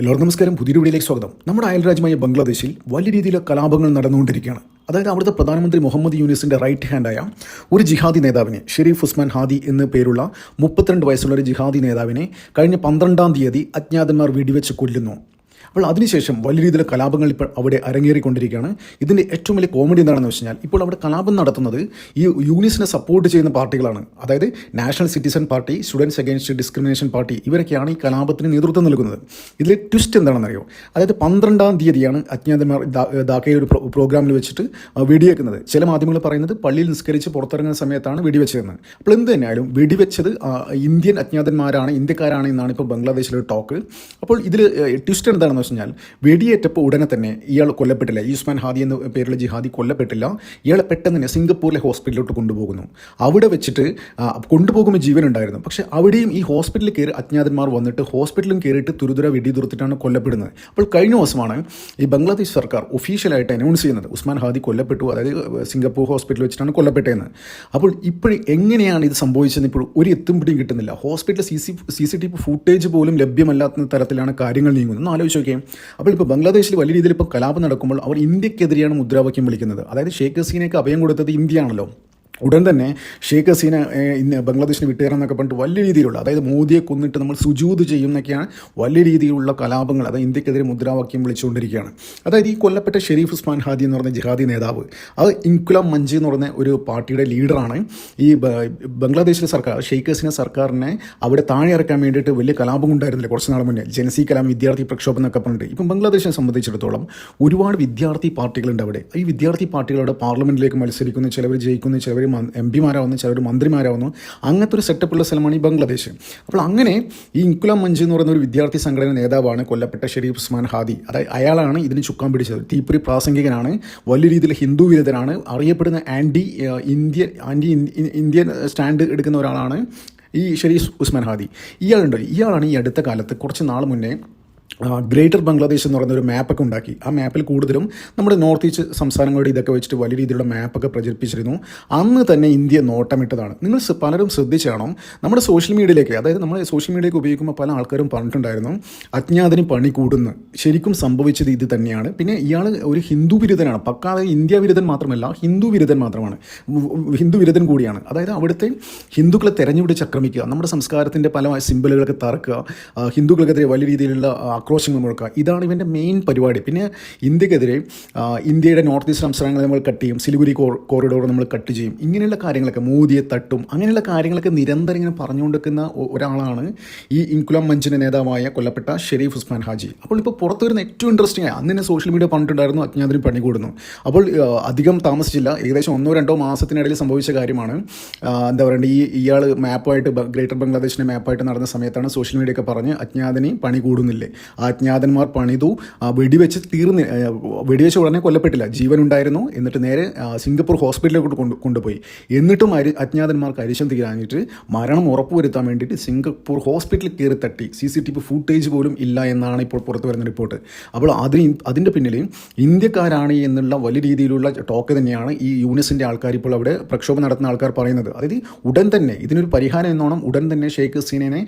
എല്ലാവർക്കും നമസ്കാരം. പുതിയൊരു വീഡിയോയിലേക്ക് സ്വാഗതം. നമ്മുടെ അയൽരാജ്യമായ ബംഗ്ലാദേശിൽ വലിയ രീതിയിലെ കലാപങ്ങൾ നടന്നുകൊണ്ടിരിക്കുകയാണ്. അതായത് അവിടുത്തെ പ്രധാനമന്ത്രി മുഹമ്മദ് യൂനിസിന്റെ റൈറ്റ് ഹാൻഡായ ഒരു ജിഹാദി നേതാവിനെ ഷെരീഫ് ഉസ്മാൻ ഹാദി എന്ന് പേരുള്ള മുപ്പത്തിരണ്ട് വയസ്സുള്ള ഒരു ജിഹാദി നേതാവിനെ കഴിഞ്ഞ പന്ത്രണ്ടാം തീയതി അജ്ഞാതന്മാർ വെടിവെച്ച് കൊല്ലുന്നു. അപ്പോൾ അതിനുശേഷം വലിയ രീതിയിലുള്ള കലാപങ്ങൾ ഇപ്പോൾ അവിടെ അരങ്ങേറിക്കൊണ്ടിരിക്കുകയാണ്. ഇതിന്റെ ഏറ്റവും വലിയ കോമഡി എന്താണെന്ന് വെച്ച് കഴിഞ്ഞാൽ ഇപ്പോൾ അവിടെ കലാപം നടത്തുന്നത് ഈ യൂണിസിനെ സപ്പോർട്ട് ചെയ്യുന്ന പാർട്ടികളാണ്. അതായത് national citizen party students against discrimination party ഇവരൊക്കെയാണ് ഈ കലാപത്തിന് നേതൃത്വം നൽകുന്നത്. ഇതിലെ ട്വിസ്റ്റ് എന്താണെന്നറിയോ? അതായത് പന്ത്രണ്ടാം തീയതിയാണ് അജ്ഞാതന്മാർ ദാക്കയിൽ ഒരു പ്രോഗ്രാമിൽ വെച്ചിട്ട് വെടിവെക്കുന്നത്. ചില മാധ്യമങ്ങൾ പറയുന്നത് പള്ളിയിൽ നിസ്കരിച്ച് പുറത്തിറങ്ങുന്ന സമയത്താണ് വെടിവെച്ചതെന്ന്. അപ്പോൾ എന്ത് തന്നെയായാലും വെടിവെച്ചത് ഇന്ത്യൻ അജ്ഞാതന്മാരാണ് ഇന്ത്യക്കാരാണ് എന്നാണ് ഇപ്പോൾ ബംഗ്ലാദേശിലെ ടോക്ക് അപ്പോൾ ഇതിൽ ട്വിസ്റ്റ് എന്താണെന്ന് വെച്ച് കഴിഞ്ഞാൽ വെടിയേറ്റപ്പോൾ ഉടനെ തന്നെ ഇയാൾ കൊല്ലപ്പെട്ടില്ല. യുസ്മാൻ ഹാദി എന്ന പേരുള്ള ജിഹാദി കൊല്ലപ്പെട്ടില്ല. ഇയാളെ പെട്ടെന്ന് തന്നെ സിംഗപ്പൂരിലെ ഹോസ്പിറ്റലിലോട്ട് കൊണ്ടുപോകുന്നു. അവിടെ വെച്ചിട്ട് കൊണ്ടുപോകുമ്പോൾ ജീവൻ ഉണ്ടായിരുന്നു. പക്ഷേ അവിടെയും ഈ ഹോസ്പിറ്റലിൽ കയറി അജ്ഞാതന്മാർ വന്നിട്ട് ഹോസ്പിറ്റലും കയറിയിട്ട് തുരുതുര വെടി തുറത്തിട്ടാണ് കൊല്ലപ്പെടുന്നത്. അപ്പോൾ കഴിഞ്ഞ ദിവസമാണ് ഈ ബംഗ്ലാദേശ് സർക്കാർ ഒഫീഷ്യലായിട്ട് അനൗൺസ് ചെയ്യുന്നത്. ഉസ്മാൻ ഹാദി കൊല്ലപ്പെട്ടു. അതായത് സിംഗപ്പൂർ ഹോസ്പിറ്റലിൽ വെച്ചിട്ടാണ് കൊല്ലപ്പെട്ടതെന്ന്. അപ്പോൾ ഇപ്പോഴും എങ്ങനെയാണ് ഇത് സംഭവിച്ചതെന്ന് ഇപ്പോൾ ഒരു എത്തും പിടിയും കിട്ടുന്നില്ല. Hospital C C C C T footage പോലും ലഭ്യമല്ലാത്ത തരത്തിലാണ് കാര്യങ്ങൾ നീങ്ങുന്നത്. ഒന്ന് ആലോചിച്ച് നോക്കിയേ അപ്പോൾ ഇപ്പോൾ ബംഗ്ലാദേശിൽ വലിയ രീതിയിൽ ഇപ്പോൾ കലാപം നടക്കുമ്പോൾ അവർ ഇന്ത്യക്കെതിരെയാണ് മുദ്രാവാക്യം വിളിക്കുന്നത്. അതായത് ഷേഖ് ഹസീനയ്ക്ക് അഭയം കൊടുത്തത് ഇന്ത്യയാണല്ലോ. ഉടൻ തന്നെ ഷേഖ് ഹസീന ഇന്ന് ബംഗ്ലാദേശിന് വിട്ടുതരാം എന്നൊക്കെ പറഞ്ഞിട്ട് വലിയ രീതിയിലുള്ള അതായത് മോദിയെ കൊന്നിട്ട് നമ്മൾ സുജൂത് ചെയ്യും എന്നൊക്കെയാണ് വലിയ രീതിയിലുള്ള കലാപങ്ങൾ അതായത് ഇന്ത്യക്കെതിരെ മുദ്രാവാക്യം വിളിച്ചുകൊണ്ടിരിക്കുകയാണ്. അതായത് ഈ കൊല്ലപ്പെട്ട ഷെരീഫ് ഉസ്മാൻ ഹാദി എന്ന് പറഞ്ഞ ജിഹാദി നേതാവ് അത് ഇൻകുലാം മഞ്ചി എന്ന് പറഞ്ഞ ഒരു പാർട്ടിയുടെ ലീഡറാണ്. ഈ ബംഗ്ലാദേശിലെ സർക്കാർ ഷെയ്ഖ് ഹസീന സർക്കാരിനെ അവിടെ താഴെ ഇറക്കാൻ വേണ്ടിയിട്ട് വലിയ കലാപം ഉണ്ടായിരുന്നില്ല കുറച്ച് നാൾ മുന്നേ. ജനസി കലാം വിദ്യാർത്ഥി പ്രക്ഷോഭം എന്നൊക്കെ പറഞ്ഞിട്ട്. ഇപ്പം ബംഗ്ലാദേശിനെ സംബന്ധിച്ചിടത്തോളം ഒരുപാട് വിദ്യാർത്ഥി പാർട്ടികളുണ്ട് അവിടെ. ഈ വിദ്യാർത്ഥി പാർട്ടികളുടെ പാർലമെന്റിലേക്ക് മത്സരിക്കുന്നു ചിലവർ ജയിക്കുന്നു ചിലവർ എം പിമാരാവുന്നു ചിലർ മന്ത്രിമാരാവുന്നു. അങ്ങനത്തെ ഒരു സെറ്റപ്പുള്ള സ്ഥലമാണ് ഈ ബംഗ്ലാദേശ്. അപ്പോൾ അങ്ങനെ ഈ ഇൻകുലാം മഞ്ച് എന്ന് പറയുന്ന ഒരു വിദ്യാർത്ഥി സംഘടന നേതാവാണ് കൊല്ലപ്പെട്ട ഷെരീഫ് ഉസ്മാൻ ഹാദി. അതായത് അയാളാണ് ഇതിന് ചുക്കാൻ പിടിച്ചത്. തീപ്പൊരി പ്രാസംഗികനാണ് വലിയ രീതിയിൽ ഹിന്ദു വിരുദ്ധനാണ് അറിയപ്പെടുന്ന anti Indian anti Indian stand എടുക്കുന്ന ഒരാളാണ് ഈ ഷെരീഫ് ഉസ്മാൻ ഹാദി. ഇയാളുണ്ടോ ഇയാളാണ് ഈ അടുത്ത കാലത്ത് കുറച്ച് നാൾ മുന്നേ ഗ്രേറ്റർ ബംഗ്ലാദേശ് എന്ന് പറയുന്ന ഒരു മാപ്പൊക്കെ ഉണ്ടാക്കി. ആ മാപ്പിൽ കൂടുതലും നമ്മുടെ നോർത്ത് ഈസ്റ്റ് സംസ്ഥാനങ്ങളുടെ ഇതൊക്കെ വെച്ചിട്ട് വലിയ രീതിയിലുള്ള മാപ്പൊക്കെ പ്രചരിപ്പിച്ചിരുന്നു. അന്ന് തന്നെ ഇന്ത്യ നോട്ടമിട്ടതാണ്. നിങ്ങൾ പലരും ശ്രദ്ധിച്ചാണോ. നമ്മുടെ സോഷ്യൽ മീഡിയയിലേക്ക് അതായത് നമ്മൾ സോഷ്യൽ മീഡിയയ്ക്ക് ഉപയോഗിക്കുമ്പോൾ പല ആൾക്കാരും പറഞ്ഞിട്ടുണ്ടായിരുന്നു അജ്ഞാതന് പണി കൂടുന്ന. ശരിക്കും സംഭവിച്ചത് ഇത് തന്നെയാണ്. പിന്നെ ഇയാൾ ഒരു ഹിന്ദു വിരുദ്ധനാണ്. പക്കാതെ ഇന്ത്യ വിരുദ്ധൻ മാത്രമല്ല ഹിന്ദു വിരുദ്ധൻ മാത്രമാണ്. ഹിന്ദു വിരുദ്ധൻ കൂടിയാണ്. അതായത് അവിടുത്തെ ഹിന്ദുക്കളെ തെരഞ്ഞുപിടിച്ച് ആക്രമിക്കുക നമ്മുടെ സംസ്കാരത്തിന്റെ പല സിമ്പിളുകളൊക്കെ തറക്കുക ഹിന്ദുക്കൾക്കെതിരെ വലിയ രീതിയിലുള്ള ആക്രോശങ്ങൾ മുഴക്കുക ഇതാണ് ഇവന്റെ മെയിൻ പരിപാടി. പിന്നെ ഇന്ത്യക്കെതിരെ ഇന്ത്യയുടെ നോർത്ത് ഈസ്റ്റ് സംസ്ഥാനങ്ങളെ നമ്മൾ കട്ട് ചെയ്യും സിലിഗുരി കോറിഡോർ നമ്മൾ കട്ട് ചെയ്യും. ഇങ്ങനെയുള്ള കാര്യങ്ങളൊക്കെ മോദിയെ തട്ടും അങ്ങനെയുള്ള കാര്യങ്ങളൊക്കെ നിരന്തരം ഇങ്ങനെ പറഞ്ഞുകൊണ്ടിരിക്കുന്ന ഒരാളാണ് ഈ ഇൻകുലാം മഞ്ചിന്റെ നേതാവായ കൊല്ലപ്പെട്ട ഷെരീഫ് ഉസ്മാൻ ഹാജി. അപ്പോൾ ഇപ്പോൾ പുറത്തു വരുന്ന ഏറ്റവും ഇൻട്രസ്റ്റിംഗ് ആയി അന്ന് സോഷ്യൽ മീഡിയ പറഞ്ഞിട്ടുണ്ടായിരുന്നു അജ്ഞാതിന് പണി കൂടുന്നു അപ്പോൾ അധികം താമസിച്ചില്ല ഏകദേശം ഒന്നോ രണ്ടോ മാസത്തിനിടയിൽ സംഭവിച്ച കാര്യമാണ്. എന്താ പറയുക ഈ ഇയാൾ മാപ്പായിട്ട് ഗ്രേറ്റർ ബംഗ്ലാദേശിന്റെ മാപ്പായിട്ട് നടന്ന സമയത്താണ് സോഷ്യൽ മീഡിയ ഒക്കെ പറഞ്ഞ് അജ്ഞാതന് പണി കൂടുന്നില്ലേ അജ്ഞാതന്മാർ പണിതു വെടിവെച്ച് തീർന്ന് വെടിവെച്ച് ഉടനെ കൊല്ലപ്പെട്ടില്ല. ജീവൻ ഉണ്ടായിരുന്നു എന്നിട്ട് നേരെ സിംഗപ്പൂർ ഹോസ്പിറ്റലിലേക്ക് കൊണ്ട് കൊണ്ടുപോയി. എന്നിട്ടും അരി അജ്ഞാതന്മാർക്ക് അരിശം തീരാഞ്ഞിട്ട് മരണം ഉറപ്പുവരുത്താൻ വേണ്ടിയിട്ട് സിംഗപ്പൂർ ഹോസ്പിറ്റലിൽ കയറി തട്ടി. C C T V footage പോലും ഇല്ല എന്നാണ് ഇപ്പോൾ പുറത്തു വരുന്ന റിപ്പോർട്ട്. അപ്പോൾ അതിന് അതിന്റെ പിന്നിൽ ഇന്ത്യക്കാരാണ് എന്നുള്ള വലിയ രീതിയിലുള്ള ടോക്ക് തന്നെയാണ് ഈ യൂണിസിന്റെ ആൾക്കാർ ഇപ്പോൾ അവിടെ പ്രക്ഷോഭം നടത്തുന്ന ആൾക്കാർ പറയുന്നത്. അതായത് ഉടൻ തന്നെ ഇതിനൊരു പരിഹാരം എന്നോണം ഉടൻ തന്നെ ഷെയ്ഖ് ഹസീനെ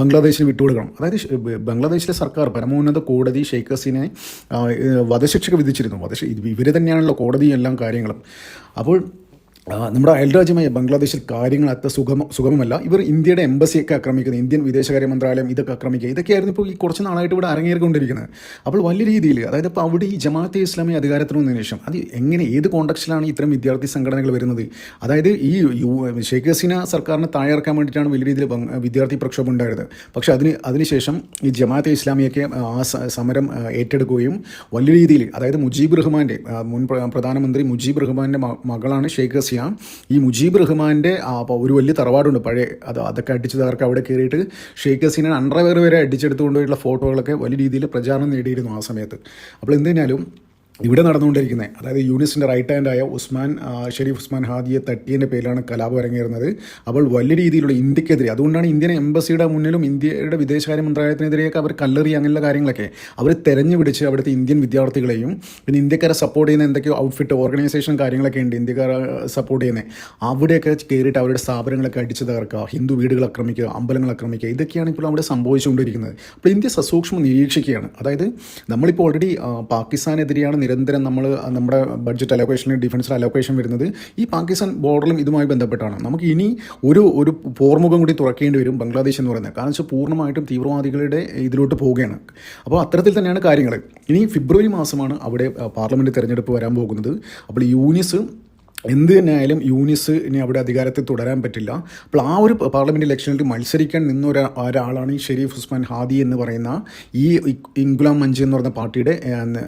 ബംഗ്ലാദേശിന് വിട്ടുകൊടുക്കണം. അതായത് ബംഗ്ലാദേശിലെ സർക്കാർ പരമോന്നത കോടതി ഷെയ്ഖ് ഹസീനെ വധശിക്ഷ വിധിച്ചിരുന്നു. വധശ ഇവർ തന്നെയാണല്ലോ കോടതി എല്ലാം കാര്യങ്ങളും. അപ്പോൾ നമ്മുടെ അയൽരാജ്യമായ ബംഗ്ലാദേശിൽ കാര്യങ്ങൾ അത്ര സുഖമ സുഗമമല്ല. ഇവർ ഇന്ത്യയുടെ എംബസിയൊക്കെ ആക്രമിക്കുന്നത് ഇന്ത്യൻ വിദേശകാര്യ മന്ത്രാലയം ഇതൊക്കെ ആക്രമിക്കുക. ഇതൊക്കെയായിരുന്നു ഇപ്പോൾ ഈ കുറച്ച് നാളായിട്ട് ഇവിടെ അരങ്ങേറിക്കൊണ്ടിരിക്കുന്നത്. അപ്പോൾ വലിയ രീതിയിൽ അതായത് ഇപ്പോൾ അവിടെ ഈ ജമാഅത്തെ ഇസ്ലാമി അധികാരത്തിൽ വന്നതിന് ശേഷം അത് എങ്ങനെ ഏത് കോണ്ടക്സ്റ്റിലാണ് ഇത്തരം വിദ്യാർത്ഥി സംഘടനകൾ വരുന്നത്? അതായത് ഈ യു ഷെയ്ഖ് ഹസീന സർക്കാരിനെ താഴെ ഇറക്കാൻ വേണ്ടിയിട്ടാണ് വലിയ രീതിയിൽ വിദ്യാർത്ഥി പ്രക്ഷോഭം ഉണ്ടായത്. പക്ഷേ അതിന് അതിനുശേഷം ഈ ജമാഅത്തെ ഇസ്ലാമിയൊക്കെ ആ സമരം ഏറ്റെടുക്കുകയും വലിയ രീതിയിൽ അതായത് മുജീബ് റഹ്മാന്റെ മുൻ പ്രധാനമന്ത്രി മുജീബ് റഹ്മാന്റെ മകളാണ് ഷെയ്ഖ് ഹസിയ ഈ മുജീബ് റഹ്മാന്റെ ഒരു വലിയ തറവാടുണ്ട്. പഴയ അത് അതൊക്കെ അടിച്ചു തകർക്ക് അവിടെ കയറിയിട്ട് ഷെയ്ഖ് ഹസീന അണ്ടർവെയർ വരെ അടിച്ചെടുത്തുകൊണ്ടുപോയിട്ടുള്ള ഫോട്ടോകളൊക്കെ വലിയ രീതിയിൽ പ്രചാരണം നേടിയിരുന്നു ആ സമയത്ത്. അപ്പോൾ എന്തിനാലും ഇവിടെ നടന്നുകൊണ്ടിരിക്കുന്നത്. അതായത് യൂണിസിന്റെ റൈറ്റ് ഹാൻഡായ ഉസ്മാൻ ഷെരീഫ് ഉസ്മാൻ ഹാദിയെ തട്ടിയതിന്റെ പേരിലാണ് കലാപം ഇറങ്ങിയിരുന്നത് അപ്പോൾ വലിയ രീതിയിലുള്ള ഇന്ത്യക്കെതിരെ അതുകൊണ്ടാണ് ഇന്ത്യൻ എംബസിയുടെ മുന്നിലും ഇന്ത്യയുടെ വിദേശകാര്യ മന്ത്രാലയത്തിനെതിരെയൊക്കെ അവർ കല്ലെറി അങ്ങനെയുള്ള കാര്യങ്ങളൊക്കെ. അവർ തെരഞ്ഞു പിടിച്ച് അവിടുത്തെ ഇന്ത്യൻ വിദ്യാർത്ഥികളെയും പിന്നെ ഇന്ത്യക്കാരെ സപ്പോർട്ട് ചെയ്യുന്ന എന്തൊക്കെയോ ഔട്ട്ഫിറ്റ് ഓർഗനൈസേഷൻ കാര്യങ്ങളൊക്കെ ഉണ്ട് ഇന്ത്യക്കാരെ സപ്പോർട്ട് ചെയ്യുന്നത് അവിടെയൊക്കെ കയറിയിട്ട് അവരുടെ സ്ഥാപനങ്ങളൊക്കെ അടിച്ചു തകർക്കുക ഹിന്ദു വീടുകൾ ആക്രമിക്കുക അമ്പലങ്ങൾ ആക്രമിക്കുക ഇതൊക്കെയാണ് ഇപ്പോൾ അവിടെ സംഭവിച്ചുകൊണ്ടിരിക്കുന്നത്. അപ്പോൾ ഇന്ത്യ സസൂക്ഷ്മം നിരീക്ഷിക്കുകയാണ്. അതായത് നമ്മളിപ്പോൾ ഓൾറെഡി പാകിസ്ഥാനെതിരെയാണ് നിരന്തരം നമ്മൾ നമ്മുടെ ബഡ്ജറ്റ് അലോക്കേഷനിൽ ഡിഫൻസ് അലോക്കേഷൻ വരുന്നത് ഈ പാകിസ്ഥാൻ ബോർഡറിലും ഇതുമായി ബന്ധപ്പെട്ടാണ്. നമുക്ക് ഇനി ഒരു ഒരു പോർമുഖം കൂടി തുറക്കേണ്ടി വരും ബംഗ്ലാദേശ് എന്ന് പറയുന്നത്. കാരണം വെച്ചാൽ പൂർണമായിട്ടും തീവ്രവാദികളുടെ ഇതിലോട്ട് പോവുകയാണ്. അപ്പോൾ അത്തരത്തിൽ തന്നെയാണ് കാര്യങ്ങൾ ഇനി ഫെബ്രുവരി മാസമാണ് അവിടെ പാർലമെന്റ് തെരഞ്ഞെടുപ്പ് വരാൻ പോകുന്നത്. അപ്പോൾ യൂനിസ് എന്ത് തന്നെയായാലും യൂനിസ് ഇനി അവിടെ അധികാരത്തിൽ തുടരാൻ പറ്റില്ല. അപ്പോൾ ആ ഒരു പാർലമെന്റ് ഇലക്ഷനിൽ മത്സരിക്കാൻ നിന്ന ഒരാ ഒരാളാണ് ഈ ഷെരീഫ് ഉസ്മാൻ ഹാദി എന്ന് പറയുന്ന ഈ ഇൻഗുലാം മഞ്ച് എന്ന് പറയുന്ന പാർട്ടിയുടെ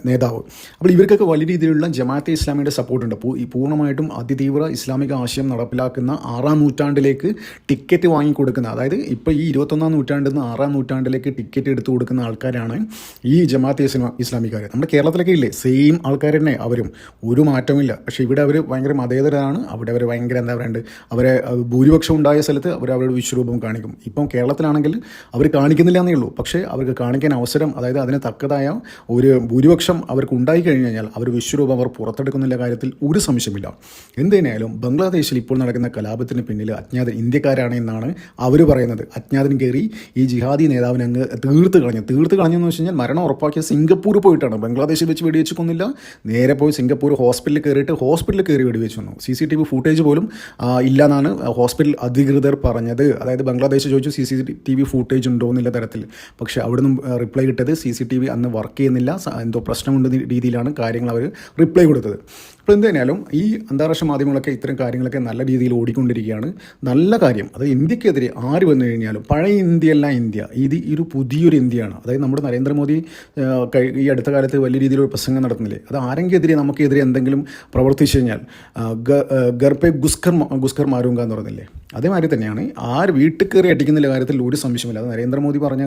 നേതാവ്. അപ്പോൾ ഇവർക്കൊക്കെ വലിയ രീതിയിലുള്ള ജമാഅത്തെ ഇസ്ലാമിയുടെ സപ്പോർട്ടുണ്ട് അപ്പോൾ ഈ പൂർണമായിട്ടും അതിതീവ്ര ഇസ്ലാമിക ആശയം നടപ്പിലാക്കുന്ന ആറാം നൂറ്റാണ്ടിലേക്ക് ടിക്കറ്റ് വാങ്ങിക്കൊടുക്കുന്ന അതായത് ഇപ്പോൾ ഈ ഇരുപത്തൊന്നാം നൂറ്റാണ്ടിൽ നിന്ന് ആറാം നൂറ്റാണ്ടിലേക്ക് ടിക്കറ്റ് എടുത്തു കൊടുക്കുന്ന ആൾക്കാരാണ് ഈ ജമാഅത്തെ ഇസ്ലാ ഇസ്ലാമിക്കാർ നമ്മുടെ കേരളത്തിലൊക്കെ ഇല്ലേ സെയിം ആൾക്കാർ തന്നെ അവരും. ഒരു മാറ്റമില്ല. പക്ഷേ ഇവിടെ അവർ ഭയങ്കര മതേതരാണ് അവിടെ അവർ ഭയങ്കര എന്താ പറയുക അവരെ ഭൂരിപക്ഷം ഉണ്ടായ സ്ഥലത്ത് അവർ അവരുടെ വിശ്വരൂപം കാണിക്കും. ഇപ്പം കേരളത്തിലാണെങ്കിൽ അവർ കാണിക്കുന്നില്ല എന്നേ ഉള്ളൂ. പക്ഷേ അവർക്ക് കാണിക്കാൻ അവസരം അതായത് അതിന് തക്കതായ ഒരു ഭൂരിപക്ഷം അവർക്ക് ഉണ്ടായി കഴിഞ്ഞു കഴിഞ്ഞാൽ അവർ വിശ്വരൂപം അവർ പുറത്തെടുക്കുന്നില്ല കാര്യത്തിൽ ഒരു സംശയമില്ല എന്തിനായാലും ബംഗ്ലാദേശിൽ ഇപ്പോൾ നടക്കുന്ന കലാപത്തിന് പിന്നിൽ അജ്ഞാത ഇന്ത്യക്കാരാണ് എന്നാണ് അവർ പറയുന്നത്. അജ്ഞാതൻ കയറി ഈ ജിഹാദി നേതാവിനെ അങ്ങ് തീർത്ത് കളഞ്ഞു. തീർത്ത് കളഞ്ഞെന്ന് വെച്ച് കഴിഞ്ഞാൽ മരണം ഉറപ്പാക്കിയ സിംഗപ്പൂർ പോയിട്ടാണ്. ബംഗ്ലാദേശിൽ വെച്ച് വെടിവെച്ച് കൊന്നില്ല. നേരെ പോയി സിംഗപ്പൂർ ഹോസ്പിറ്റലിൽ കയറിയിട്ട് ഹോസ്പിറ്റലിൽ കയറി വെടിവെച്ച്. വന്നു. C C T V footage പോലും ഇല്ലെന്നാണ് ഹോസ്പിറ്റൽ അധികൃതർ പറഞ്ഞത്. അതായത് ബംഗ്ലാദേശ് ചോദിച്ചു C C T V footage ഉണ്ടോ എന്നുള്ള തരത്തിൽ. പക്ഷേ അവിടെ നിന്നും റിപ്ലൈ കിട്ടത് സി സി ടി വി അന്ന് വർക്ക് ചെയ്യുന്നില്ല. എന്തോ പ്രശ്നമുണ്ട് രീതിയിലാണ് കാര്യങ്ങൾ അവർ റിപ്ലൈ കൊടുത്തത്. അപ്പോൾ എന്ത് തന്നെയാലും ഈ അന്താരാഷ്ട്ര മാധ്യമങ്ങളൊക്കെ ഇത്തരം കാര്യങ്ങളൊക്കെ നല്ല രീതിയിൽ ഓടിക്കൊണ്ടിരിക്കുകയാണ്. നല്ല കാര്യം അത് ഇന്ത്യക്കെതിരെ ആര് വന്നു കഴിഞ്ഞാലും പഴയ ഇന്ത്യയല്ല ഇന്ത്യ ഇത് ഒരു പുതിയൊരു ഇന്ത്യയാണ്. അതായത് നമ്മുടെ നരേന്ദ്രമോദി ഈ അടുത്ത കാലത്ത് വലിയ രീതിയിലൊരു പ്രസംഗം നടത്തുന്നില്ലേ? അത് ആരെങ്കിലെതിരെ നമുക്കെതിരെ എന്തെങ്കിലും പ്രവർത്തിച്ചു കഴിഞ്ഞാൽ ഗർപ്പെ ഗുസ്കർ ഗുസ്കർ മാരൂങ്ക എന്ന് പറയുന്നില്ലേ അതേമാതിരി തന്നെയാണ് ആര് വീട്ടിൽ കയറി അടിക്കുന്ന കാര്യത്തിൽ ഒരു സംശയമില്ല അത് നരേന്ദ്രമോദി പറഞ്ഞ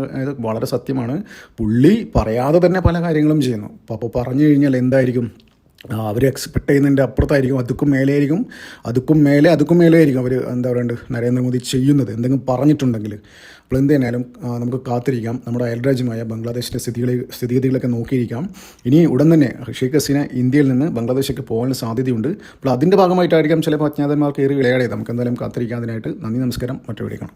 വളരെ സത്യമാണ്. പുള്ളി പറയാതെ തന്നെ പല കാര്യങ്ങളും ചെയ്യുന്നു. അപ്പോൾ പറഞ്ഞു കഴിഞ്ഞാൽ എന്തായിരിക്കും? അവർ എക്സ്പെക്ട് ചെയ്യുന്നതിന്റെ അപ്പുറത്തായിരിക്കും അതുക്കും മേലെയായിരിക്കും അതുക്കും മേലെ അതുക്കും മേലെ ആയിരിക്കും അവർ എന്താ പറയുക നരേന്ദ്രമോദി ചെയ്യുന്നത്. എന്തെങ്കിലും പറഞ്ഞിട്ടുണ്ടെങ്കിൽ അപ്പോൾ എന്ത് നമുക്ക് കാത്തിരിക്കാം. നമ്മുടെ അയൽരാജ്യമായ ബംഗ്ലാദേശിന്റെ സ്ഥിതികളെ സ്ഥിതിഗതികളൊക്കെ നോക്കിയിരിക്കാം. ഇനി ഉടൻ തന്നെ ഷെയ്ഖ് ഹസീന ഇന്ത്യയിൽ നിന്ന് ബംഗ്ലാദേശിലേക്ക് പോകാൻ സാധ്യതയുണ്ട്. അപ്പോൾ അതിന്റെ ഭാഗമായിട്ടായിരിക്കാം ചിലപ്പോൾ അജ്ഞാതന്മാർക്ക് ഏറി വിളയാടേ നമുക്ക് എന്തായാലും കാത്തിരിക്കാം. അതിനായിട്ട് നന്ദി നമസ്കാരം. മറ്റു വിളിക്കണം